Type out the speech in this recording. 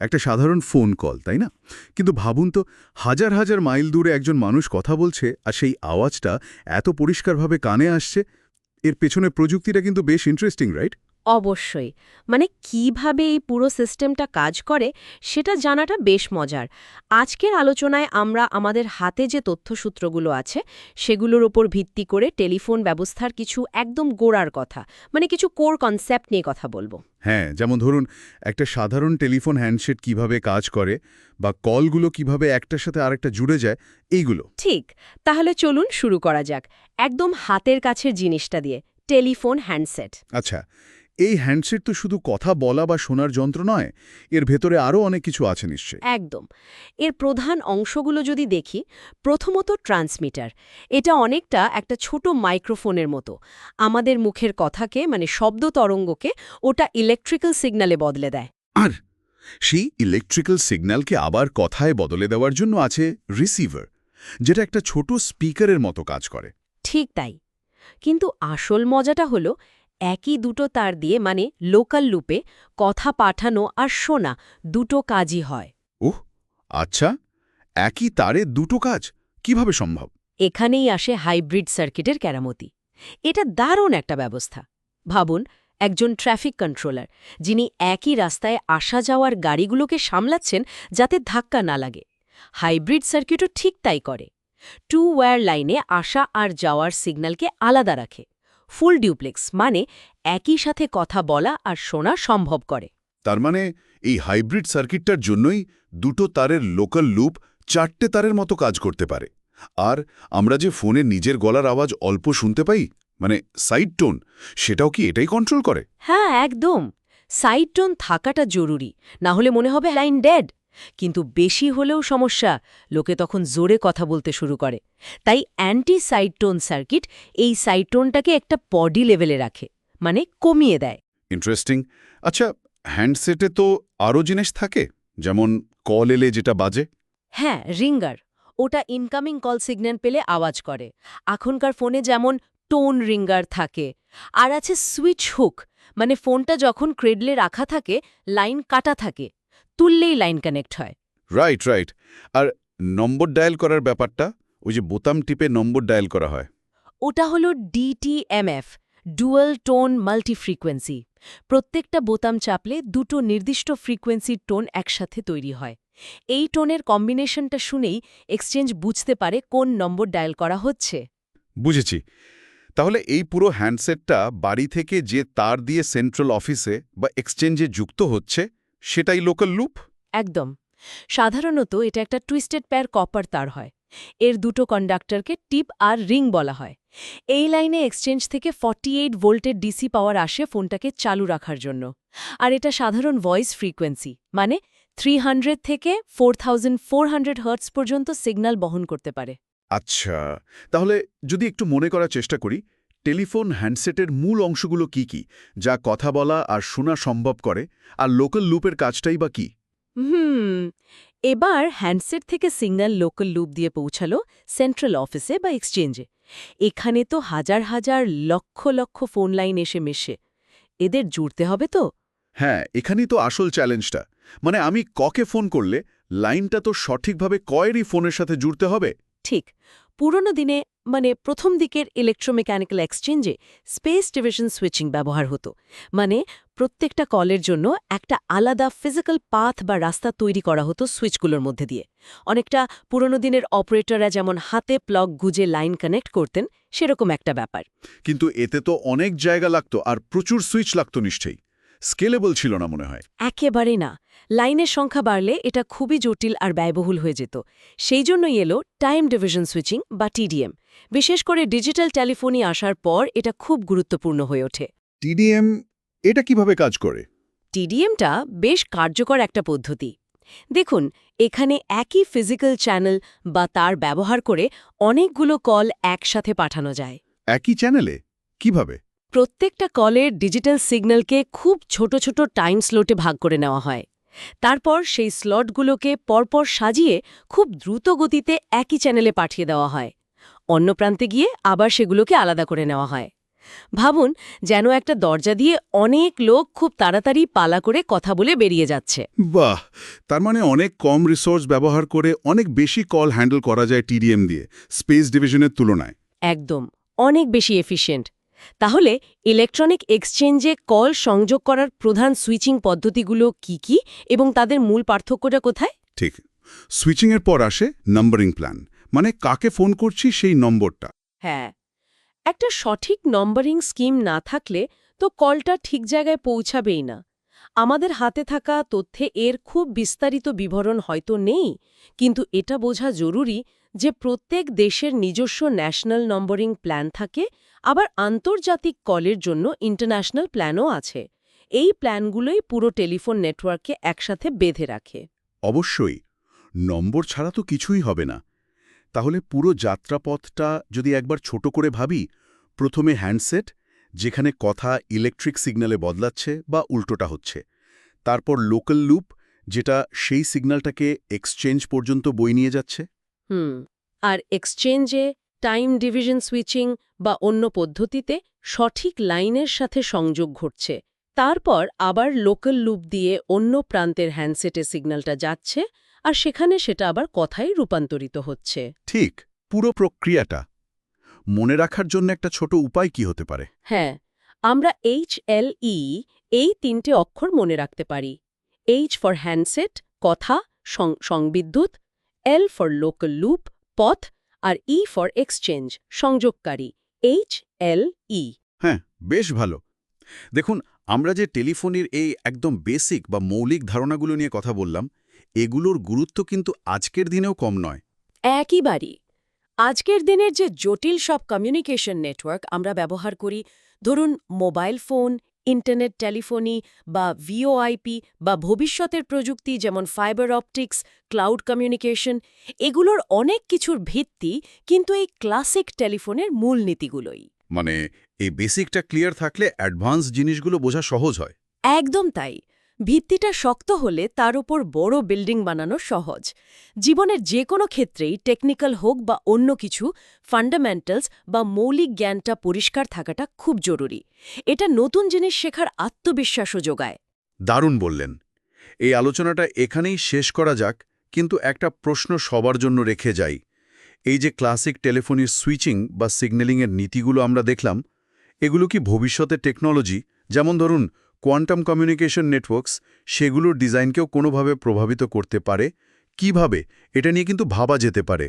একটা সাধারণ phone call তাই না? কিন্তু ভাবুন তো, হাজার হাজার মাইল দূরে একজন মানুষ কথা বলছে আর সেই আওয়াজটা এত পরিষ্কারভাবে কানে আসছে, এর পেছনে প্রযুক্তিটা কিন্তু বেশ ইন্টারেস্টিং রাইট অবশ্যই। মানে কীভাবে এই পুরো সিস্টেমটা কাজ করে, সেটা জানাটা বেশ মজার। আজকের আলোচনায় আমরা আমাদের হাতে যে তথ্যসূত্রগুলো আছে, সেগুলোর ওপর ভিত্তি করে টেলিফোন ব্যবস্থার কিছু একদম গোড়ার কথা মানে কিছু কোর কনসেপ্ট নিয়ে কথা বলব। হ্যাঁ যেমন ধরুন একটা সাধারণ টেলিফোন হ্যান্ডসেট কীভাবে কাজ করে বা কলগুলো কীভাবে একটার সাথে আরেকটা জুড়ে যায় এইগুলো। ঠিক তাহলে চলুন শুরু করা যাক। একদম হাতের কাছের জিনিসটা দিয়ে টেলিফোন হ্যান্ডসেট। আচ্ছা এই হ্যান্ডসেট তো শুধু কথা বলা বা শোনার যন্ত্র নয় এর ভেতরে আরও অনেক কিছু আছে নিশ্চয়ই। একদম। এর প্রধান অংশগুলো যদি দেখি প্রথমত ট্রান্সমিটার এটা অনেকটা একটা ছোট মাইক্রোফোনের মতো। আমাদের মুখের কথাকে মানে শব্দ তরঙ্গকে ওটা ইলেকট্রিক্যাল সিগন্যালে বদলে দেয়। আর সেই ইলেকট্রিক্যাল সিগন্যালকে আবার কথায় বদলে দেওয়ার জন্য আছে রিসিভার যেটা একটা ছোট স্পিকারের মতো কাজ করে। ঠিক তাই। কিন্তু আসল মজাটা হলো একই দুটো তার দিয়ে মানে লোকাল লুপে কথা পাঠানো আর শোনা দুটো কাজই হয়। ওহ আচ্ছা একই তারে দুটো কাজ কীভাবে সম্ভব? এখানেই আসে হাইব্রিড সার্কিটের কেরামতি। এটা দারুণ একটা ব্যবস্থা। ভাবুন একজন ট্রাফিক কন্ট্রোলার যিনি একই রাস্তায় আসা যাওয়ার গাড়িগুলোকে সামলাচ্ছেন যাতে ধাক্কা না লাগে। হাইব্রিড সার্কিটও ঠিক তাই করে। টু ওয়্যার লাইনে আসা আর যাওয়ার সিগন্যালকে আলাদা রাখে। ফুল ডিউপ্লেক্স মানে একই সাথে কথা বলা আর শোনা সম্ভব করে। তার মানে এই হাইব্রিড সার্কিটটার জন্যই দুটো তারের লোকাল লুপ চারটে তারের মতো কাজ করতে পারে। আর আমরা যে ফোনে নিজের গলার আওয়াজ অল্প শুনতে পাই মানে সাইড টোন সেটাও কি এটাই কন্ট্রোল করে? হ্যাঁ একদম। সাইড টোন থাকাটা জরুরি না হলে মনে হবে লাইন ডেড। কিন্তু বেশি হলেও সমস্যা লোকে তখন জোরে কথা বলতে শুরু করে। তাই অ্যান্টি সাইড টোন সার্কিট এই সাইটোনটাকে একটা পডি লেভেলে রাখে মানে কমিয়ে দেয়। ইন্টারেস্টিং। আচ্ছা হ্যান্ডসেটে তো আরও জিনিস থাকে যেমন কল এলে যেটা বাজে? হ্যাঁ রিঙ্গার। ওটা ইনকামিং কল সিগন্যাল পেলে আওয়াজ করে। এখনকার ফোনে যেমন টোন রিঙ্গার থাকে আর আছে সুইচ হুক মানে ফোনটা যখন ক্রেডলে রাখা থাকে লাইন কাটা থাকে। তুললেই লাইন কানেক্ট হয়। রাইট রাইট আর নম্বর ডায়াল করার ব্যাপারটা ওই যে বোতাম টিপে নম্বর ডায়াল করা হয়। ওটা হলো DTMF dual tone multi frequency প্রত্যেকটা বোতাম চাপলে দুটো নির্দিষ্ট ফ্রিকোয়েন্সির টোন একসাথে তৈরি হয়। এই টোনের কম্বিনেশনটা শুনেই এক্সচেঞ্জ বুঝতে পারে কোন নম্বর ডায়াল করা হচ্ছে। বুঝেছি। তাহলে এই পুরো হ্যান্ডসেটটা বাড়ি থেকে যে তার দিয়ে সেন্ট্রাল অফিসে বা এক্সচেঞ্জে যুক্ত হচ্ছে সেটাই লোকাল লুপ একদম। সাধারণত এটা একটা টুইস্টেড প্যার কপার তার হয়। এর দুটো কন্ডাক্টরকে টিপ আর রিং বলা হয়। এই লাইনে এক্সচেঞ্জ থেকে 48 ভোল্টের ডিসি পাওয়ার আসে ফোনটাকে চালু রাখার জন্য। আর এটা সাধারণ ভয়েস ফ্রিকোয়েন্সি মানে 300 থেকে 4400 হার্টস পর্যন্ত সিগন্যাল বহন করতে পারে। আচ্ছা তাহলে যদি একটু মনে করার চেষ্টা করি টেলিফোন হ্যান্ডসেটের মূল অংশগুলো কি কি? যা কথা বলা আর শোনা সম্ভব করে আর লোকাল লুপের কাজটাই বা কি? হুম এবার হ্যান্ডসেট থেকে সিগন্যাল লোকাল লুপ দিয়ে পৌঁছালো সেন্ট্রাল অফিসে বা এক্সচেঞ্জে। এখানে তো হাজার হাজার লক্ষ লক্ষ ফোন লাইন এসে মেশে। এদের জুড়তে হবে তো? হ্যাঁ এখানেই তো আসল চ্যালেঞ্জটা। মানে আমি ককে ফোন করলে লাইনটা তো সঠিকভাবে কয়েরই ফোনের সাথে জুড়তে হবে? ঠিক পুরনো দিনে মানে প্রথম দিকের ইলেকট্রোমেকানিক্যাল এক্সচেঞ্জে স্পেস ডিভিশন সুইচিং ব্যবহার হতো। মানে প্রত্যেকটা কলের জন্য একটা আলাদা ফিজিক্যাল পাথ বা রাস্তা তৈরি করা হতো সুইচগুলোর মধ্যে দিয়ে। অনেকটা পুরনো দিনের অপারেটররা যেমন হাতে প্লগ গুজে লাইন কানেক্ট করতেন, সেরকম একটা ব্যাপার। কিন্তু এতে তো অনেক জায়গা লাগতো আর প্রচুর সুইচ লাগতো নিশ্চয়ই। স্কেলেবল ছিল না মনে হয়। একেবারে না। লাইনের সংখ্যা বাড়লে এটা খুবই জটিল আর ব্যয়বহুল হয়ে যেত। সেই জন্যই এলো টাইম ডিভিশন সুইচিং বা টিডিএম। বিশেষ করে ডিজিটাল টেলিফোনি আসার পর এটা খুব গুরুত্বপূর্ণ হয়ে ওঠে। টিডিএম এটা কীভাবে কাজ করে? টিডিএমটা বেশ কার্যকর একটা পদ্ধতি। দেখুন এখানে একই ফিজিক্যাল চ্যানেল বা তার ব্যবহার করে অনেকগুলো কল একসাথে পাঠানো যায়। একই চ্যানেলে? কীভাবে? প্রত্যেকটা কলের ডিজিটাল সিগন্যালকে খুব ছোট ছোট টাইম স্লটে ভাগ করে নেওয়া হয়। তারপর সেই স্লটগুলোকে পরপর সাজিয়ে খুব দ্রুত গতিতে একই চ্যানেলে পাঠিয়ে দেওয়া হয়। অন্য প্রান্তে গিয়ে আবার সেগুলোকে আলাদা করে নেওয়া হয়। ভাবুন যেন একটা দরজা দিয়ে অনেক লোক খুব তাড়াতাড়ি পালা করে কথা বলে বেরিয়ে যাচ্ছে। বাহ! তার মানে অনেক কম রিসোর্স ব্যবহার করে অনেক বেশি কল হ্যান্ডেল করা যায় টিডিএম দিয়ে স্পেস ডিভিশনের তুলনায়। একদম অনেক বেশি এফিশিয়েন্ট। তাহলে ইলেকট্রনিক এক্সচেঞ্জে কল সংযোগ করার প্রধান সুইচিং পদ্ধতিগুলো কি কি এবং তাদের মূল পার্থক্যটা কোথায়? ঠিক। সুইচিংয়ের পর আসে নাম্বারিং প্ল্যান মানে কাকে ফোন করছি সেই নম্বরটা। হ্যাঁ। একটা সঠিক নম্বরিং স্কিম না থাকলে তো কলটা ঠিক জায়গায় পৌঁছাবেই না। আমাদের হাতে থাকা তথ্যে এর খুব বিস্তারিত বিবরণ হয়তো নেই কিন্তু এটা বোঝা জরুরি যে প্রত্যেক দেশের নিজস্ব ন্যাশনাল নম্বরিং প্ল্যান থাকে, আবার আন্তর্জাতিক কলের জন্য ইন্টারন্যাশনাল প্ল্যানও আছে। এই প্ল্যানগুলোই পুরো টেলিফোন নেটওয়ার্ককে একসাথে বেঁধে রাখে। অবশ্যই, নম্বর ছাড়া তো কিছুই হবে না। তাহলে পুরো যাত্রাপথটা যদি একবার ছোট করে ভাবি, প্রথমে হ্যান্ডসেট যেখানে কথা ইলেকট্রিক সিগন্যালে বদলাচ্ছে বা উল্টোটা হচ্ছে। তারপর লোকাল লুপ যেটা সেই সিগন্যালটাকে এক্সচেঞ্জ পর্যন্ত বই নিয়ে যাচ্ছে। হুম আর এক্সচেঞ্জে টাইম ডিভিশন সুইচিং বা অন্য পদ্ধতিতে সঠিক লাইনের সাথে সংযোগ ঘটছে। তারপর আবার লোকাল লুপ দিয়ে অন্য প্রান্তের হ্যান্ডসেটে সিগন্যালটা যাচ্ছে আর সেখানে সেটা আবার কথায় রূপান্তরিত হচ্ছে। ঠিক পুরো প্রক্রিয়াটা। মনে রাখার জন্য একটা ছোট উপায় কি হতে পারে? হ্যাঁ আমরা এইচ এল ই এই তিনটে অক্ষর মনে রাখতে পারি। এইচ ফর হ্যান্ডসেট কথা সংবিদ্যুৎ এল ফর লোকাল লুপ পথ আর ই ফর এক্সচেঞ্জ সংযোগকারী এইচ এল ই হ্যাঁ বেশ ভালো। দেখুন আমরা যে টেলিফোনের এই একদম বেসিক বা মৌলিক ধারণাগুলো নিয়ে কথা বললাম এগুলোর গুরুত্ব কিন্তু আজকের দিনেও কম নয়। একইবারই। আজকের দিনের যে জটিল সব কমিউনিকেশন নেটওয়ার্ক আমরা ব্যবহার করি ধরুন মোবাইল ফোন ইন্টারনেট টেলিফোনি বা ভিওআইপি বা ভবিষ্যতের প্রযুক্তি যেমন ফাইবার অপটিক্স ক্লাউড কমিউনিকেশন এগুলোর অনেক কিছুর ভিত্তি কিন্তু এই ক্লাসিক টেলিফোনের মূল নীতিগুলোই। মানে এই বেসিকটা ক্লিয়ার থাকলে অ্যাডভান্স জিনিসগুলো বোঝা সহজ হয়। একদম তাই। ভিত্তিটা শক্ত হলে তার উপর বড় বিল্ডিং বানানো সহজ। জীবনের যে কোনো ক্ষেত্রেই টেকনিক্যাল হোক বা অন্য কিছু, ফান্ডামেন্টালস বা মৌলিক জ্ঞানটা পরিষ্কার থাকাটা খুব জরুরি। এটা নতুন জিনিস শেখার আত্মবিশ্বাসও যোগায়। দারুণ বললেন। এই আলোচনাটা এখানেই শেষ করা যাক, কিন্তু একটা প্রশ্ন সবার জন্য রেখে যাই। এই যে ক্লাসিক টেলিফোনের সুইচিং বা সিগন্যালিংয়ের নীতিগুলো আমরা দেখলাম, এগুলো কি ভবিষ্যতের টেকনোলজি? যেমন ধরুন কোয়ান্টাম কমিউনিকেশন নেটওয়ার্কস সেগুলোর ডিজাইনকেও কোনোভাবে প্রভাবিত করতে পারে। কীভাবে? এটা নিয়ে কিন্তু ভাবা যেতে পারে।